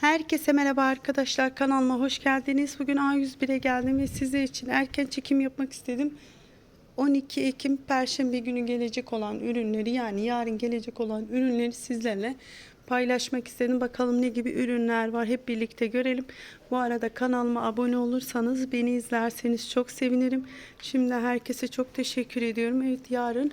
Herkese merhaba arkadaşlar kanalıma hoş geldiniz. Bugün A101'e geldim ve sizler için erken çekim yapmak istedim. 12 Ekim Perşembe günü gelecek olan ürünleri yani yarın gelecek olan ürünleri sizlerle paylaşmak istedim. Bakalım ne gibi ürünler var hep birlikte görelim. Bu arada kanalıma abone olursanız beni izlerseniz çok sevinirim. Şimdi herkese çok teşekkür ediyorum. Evet yarın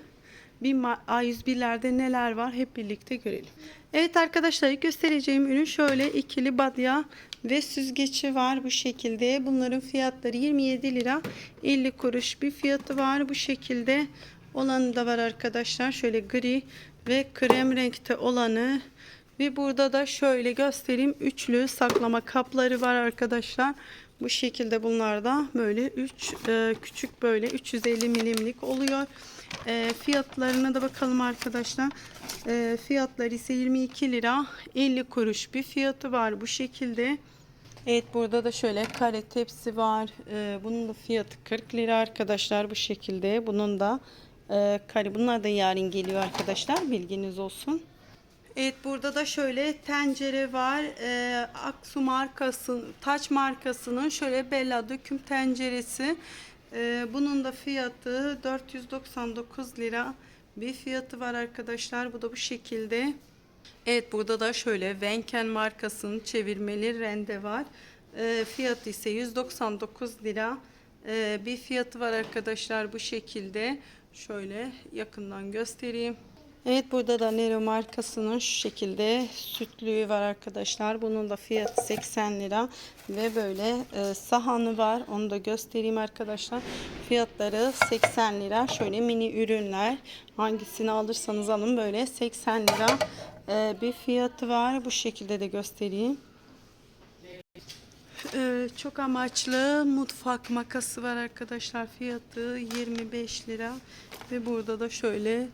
A101'lerde neler var hep birlikte görelim. Evet arkadaşlar göstereceğim ürün şöyle ikili badya ve süzgeci var bu şekilde. Bunların fiyatları 27 lira 50 kuruş bir fiyatı var bu şekilde. Olanı da var arkadaşlar. Şöyle gri ve krem renkte olanı ve burada da şöyle göstereyim. Üçlü saklama kapları var arkadaşlar. Bu şekilde bunlar da böyle 3 küçük böyle 350 milimlik oluyor. E, fiyatlarına da bakalım arkadaşlar. E, fiyatları ise 22 lira 50 kuruş bir fiyatı var bu şekilde. Evet burada da şöyle kare tepsi var. E, bunun da fiyatı 40 lira arkadaşlar bu şekilde. Bunun da e, kare bunlar da yarın geliyor arkadaşlar bilginiz olsun. Evet burada da şöyle tencere var. Ee, Aksu markası, Taç markasının şöyle Bella döküm tenceresi. Ee, bunun da fiyatı 499 lira bir fiyatı var arkadaşlar. Bu da bu şekilde. Evet burada da şöyle Wenken markasının çevirmeli rende var. Ee, fiyatı ise 199 lira. Ee, bir fiyatı var arkadaşlar bu şekilde. Şöyle yakından göstereyim. Evet burada da Nero markasının şu şekilde sütlüğü var arkadaşlar. Bunun da fiyatı 80 lira ve böyle e, sahanı var. Onu da göstereyim arkadaşlar. Fiyatları 80 lira. Şöyle mini ürünler. Hangisini alırsanız alın böyle 80 lira e, bir fiyatı var. Bu şekilde de göstereyim. Ee, çok amaçlı mutfak makası var arkadaşlar. Fiyatı 25 lira ve burada da şöyle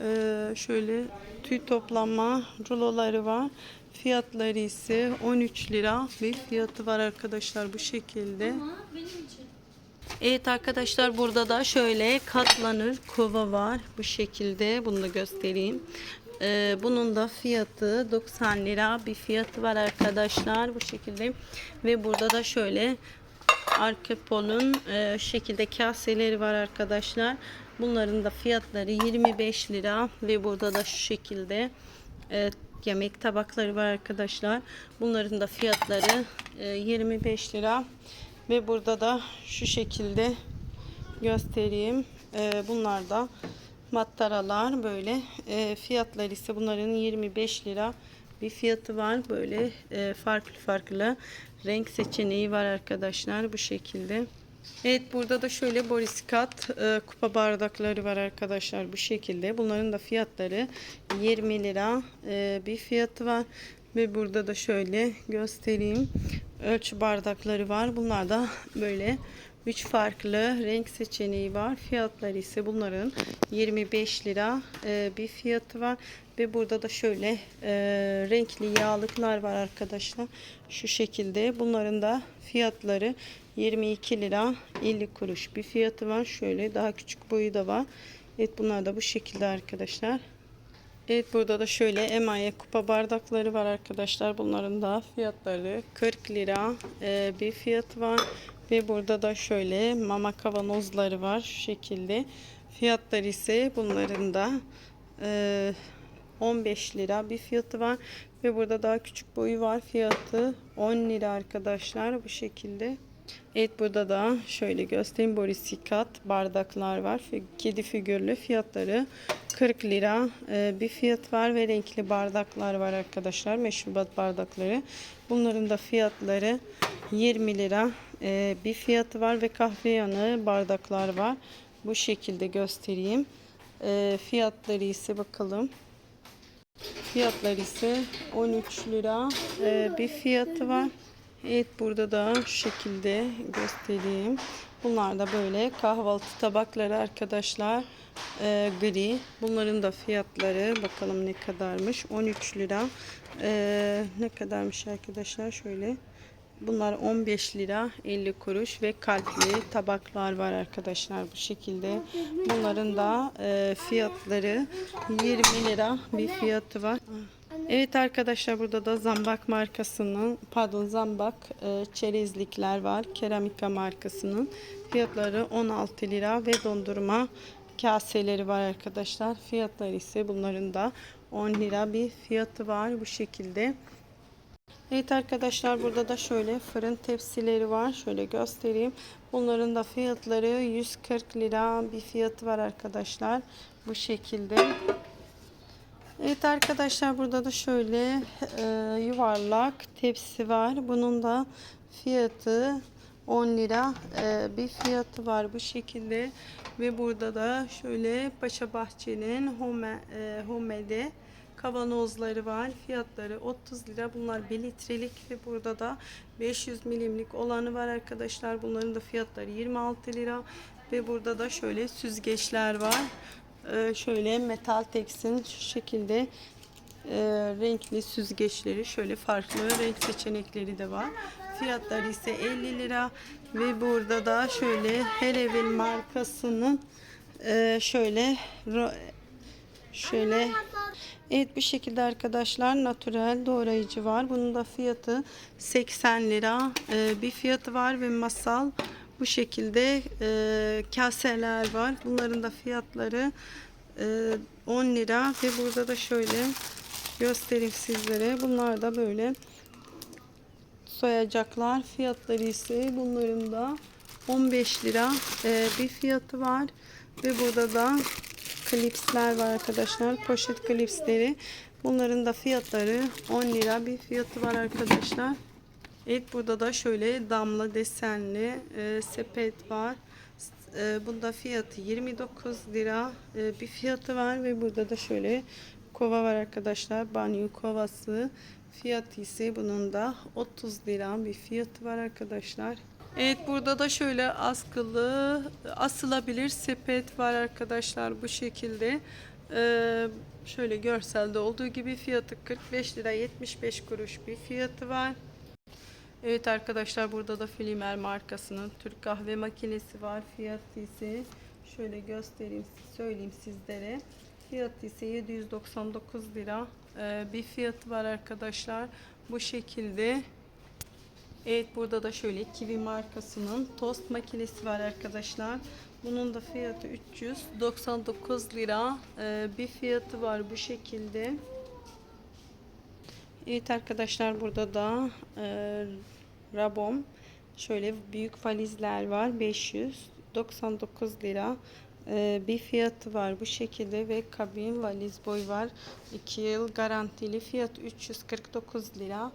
e, şöyle tüy toplanma ruloları var. Fiyatları ise 13 lira bir fiyatı var arkadaşlar bu şekilde. Evet arkadaşlar burada da şöyle katlanır kova var bu şekilde bunu da göstereyim. Ee, bunun da fiyatı 90 lira bir fiyatı var arkadaşlar bu şekilde ve burada da şöyle Arkepol'un e, şekilde kaseleri var arkadaşlar. Bunların da fiyatları 25 lira ve burada da şu şekilde e, yemek tabakları var arkadaşlar. Bunların da fiyatları e, 25 lira ve burada da şu şekilde göstereyim. E, bunlar da mattaralar böyle. E, fiyatları ise bunların 25 lira bir fiyatı var. Böyle e, farklı farklı renk seçeneği var arkadaşlar bu şekilde. Evet burada da şöyle borisikat e, kupa bardakları var arkadaşlar bu şekilde. Bunların da fiyatları 20 lira e, bir fiyatı var. Ve burada da şöyle göstereyim. Ölçü bardakları var. Bunlar da böyle 3 farklı renk seçeneği var. Fiyatları ise bunların 25 lira e, bir fiyatı var. Ve burada da şöyle e, renkli yağlıklar var arkadaşlar. Şu şekilde. Bunların da fiyatları 22 lira 50 kuruş bir fiyatı var. Şöyle daha küçük boyu da var. Evet bunlar da bu şekilde arkadaşlar. Evet burada da şöyle emaye kupa bardakları var arkadaşlar. Bunların da fiyatları 40 lira e, bir fiyatı var. Ve burada da şöyle mama kavanozları var şu şekilde. Fiyatları ise bunların da e, 15 lira bir fiyatı var. Ve burada daha küçük boyu var. Fiyatı 10 lira arkadaşlar bu şekilde. Evet burada da şöyle göstereyim borisikat bardaklar var. Kedi figürlü fiyatları 40 lira e, bir fiyat var ve renkli bardaklar var arkadaşlar. Meşrubat bardakları. Bunların da fiyatları 20 lira e, bir fiyatı var ve kahve yanı bardaklar var. Bu şekilde göstereyim. E, fiyatları ise bakalım. Fiyatları ise 13 lira bir fiyatı var. Evet burada da şu şekilde göstereyim. Bunlar da böyle kahvaltı tabakları arkadaşlar. E, gri. Bunların da fiyatları bakalım ne kadarmış. 13 lira. E, ne kadarmış arkadaşlar şöyle. Bunlar 15 lira 50 kuruş ve kalpli tabaklar var arkadaşlar bu şekilde. Bunların da e, fiyatları 20 lira bir fiyatı var. Evet arkadaşlar burada da Zambak markasının pardon Zambak e, çerezlikler var. Keramika markasının fiyatları 16 lira ve dondurma kaseleri var arkadaşlar. Fiyatları ise bunların da 10 lira bir fiyatı var bu şekilde. Evet arkadaşlar burada da şöyle fırın tepsileri var. Şöyle göstereyim. Bunların da fiyatları 140 lira bir fiyatı var arkadaşlar. Bu şekilde. Evet arkadaşlar burada da şöyle e, yuvarlak tepsi var. Bunun da fiyatı 10 lira e, bir fiyatı var bu şekilde. Ve burada da şöyle Paşa Bahçe'nin Home, e, Home'de kavanozları var. Fiyatları 30 lira. Bunlar 1 litrelik ve burada da 500 milimlik olanı var arkadaşlar. Bunların da fiyatları 26 lira. Ve burada da şöyle süzgeçler var. Ee, şöyle metal teksin şu şekilde e, renkli süzgeçleri şöyle farklı renk seçenekleri de var. Fiyatları ise 50 lira ve burada da şöyle her evin markasının e, şöyle şöyle Evet bir şekilde arkadaşlar natürel doğrayıcı var. Bunun da fiyatı 80 lira Ee, bir fiyatı var ve masal bu şekilde e, kaseler var. Bunların da fiyatları e, 10 lira ve burada da şöyle göstereyim sizlere. Bunlar da böyle soyacaklar. Fiyatları ise bunların da 15 lira e, bir fiyatı var. Ve burada da klipsler var arkadaşlar. Poşet klipsleri. Bunların da fiyatları 10 lira bir fiyatı var arkadaşlar. Evet burada da şöyle damla desenli e, sepet var. E, bunda fiyatı 29 lira e, bir fiyatı var ve burada da şöyle kova var arkadaşlar. Banyo kovası. Fiyatı ise bunun da 30 lira bir fiyatı var arkadaşlar. Evet burada da şöyle askılı asılabilir sepet var arkadaşlar bu şekilde. Ee, şöyle görselde olduğu gibi fiyatı 45 lira 75 kuruş bir fiyatı var. Evet arkadaşlar burada da Filimer markasının Türk kahve makinesi var. Fiyatı ise şöyle göstereyim söyleyeyim sizlere. Fiyatı ise 799 lira Ee, bir fiyatı var arkadaşlar. Bu şekilde. Evet burada da şöyle Kiwi markasının tost makinesi var arkadaşlar. Bunun da fiyatı 399 lira Ee, bir fiyatı var bu şekilde. Evet arkadaşlar burada da e, Rabom. Şöyle büyük valizler var 599 lira. E, bir fiyatı var bu şekilde ve kabin valiz boy var. 2 yıl garantili fiyat 349 lira.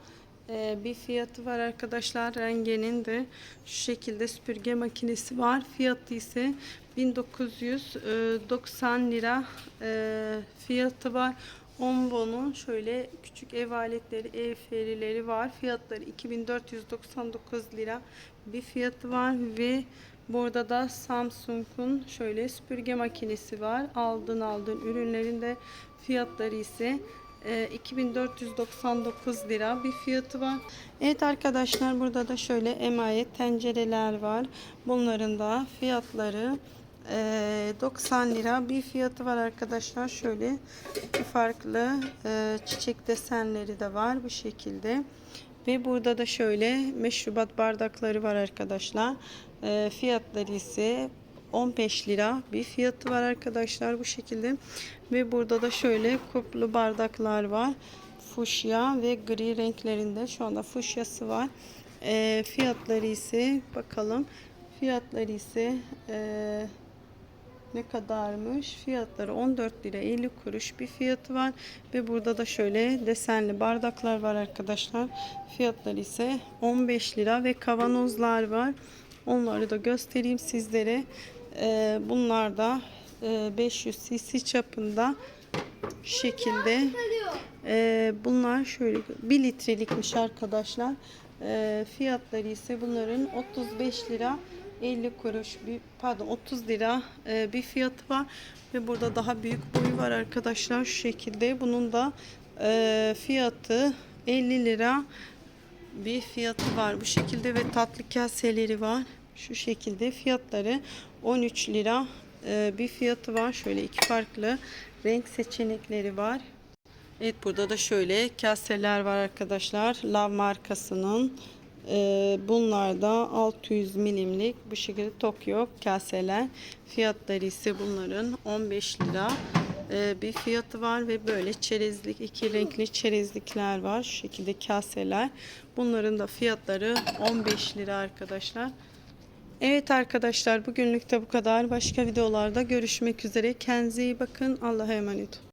E, bir fiyatı var arkadaşlar rengenin de şu şekilde süpürge makinesi var. Fiyatı ise 1990 lira e, fiyatı var Onvo'nun şöyle küçük ev aletleri, ev ferileri var. Fiyatları 2499 lira bir fiyatı var ve burada da Samsung'un şöyle süpürge makinesi var. Aldın aldın ürünlerinde fiyatları ise e, 2499 lira bir fiyatı var. Evet arkadaşlar burada da şöyle emanet tencereler var. Bunların da fiyatları ee, 90 lira bir fiyatı var arkadaşlar. Şöyle farklı e, çiçek desenleri de var bu şekilde. Ve burada da şöyle meşrubat bardakları var arkadaşlar. Ee, fiyatları ise 15 lira bir fiyatı var arkadaşlar bu şekilde. Ve burada da şöyle kuplu bardaklar var. Fuşya ve gri renklerinde şu anda fuşyası var. Ee, fiyatları ise bakalım. Fiyatları ise eee ne kadarmış? Fiyatları 14 lira 50 kuruş bir fiyatı var. Ve burada da şöyle desenli bardaklar var arkadaşlar. Fiyatları ise 15 lira ve kavanozlar var. Onları da göstereyim sizlere. Ee, bunlar da e, 500 cc çapında şekilde. Ee, bunlar şöyle 1 litrelikmiş arkadaşlar. Ee, fiyatları ise bunların 35 lira 50 kuruş bir pardon 30 lira e, bir fiyatı var ve burada daha büyük boyu var arkadaşlar şu şekilde bunun da e, fiyatı 50 lira bir fiyatı var bu şekilde ve tatlı kaseleri var şu şekilde fiyatları 13 lira e, bir fiyatı var şöyle iki farklı renk seçenekleri var Evet burada da şöyle kaseler var arkadaşlar. Lav markasının. Ee, bunlar da 600 milimlik bu şekilde Tokyo kaseler. Fiyatları ise bunların 15 lira ee, bir fiyatı var ve böyle çerezlik iki renkli çerezlikler var. Şu şekilde kaseler. Bunların da fiyatları 15 lira arkadaşlar. Evet arkadaşlar bugünlük de bu kadar. Başka videolarda görüşmek üzere. Kendinize iyi bakın. Allah'a emanet.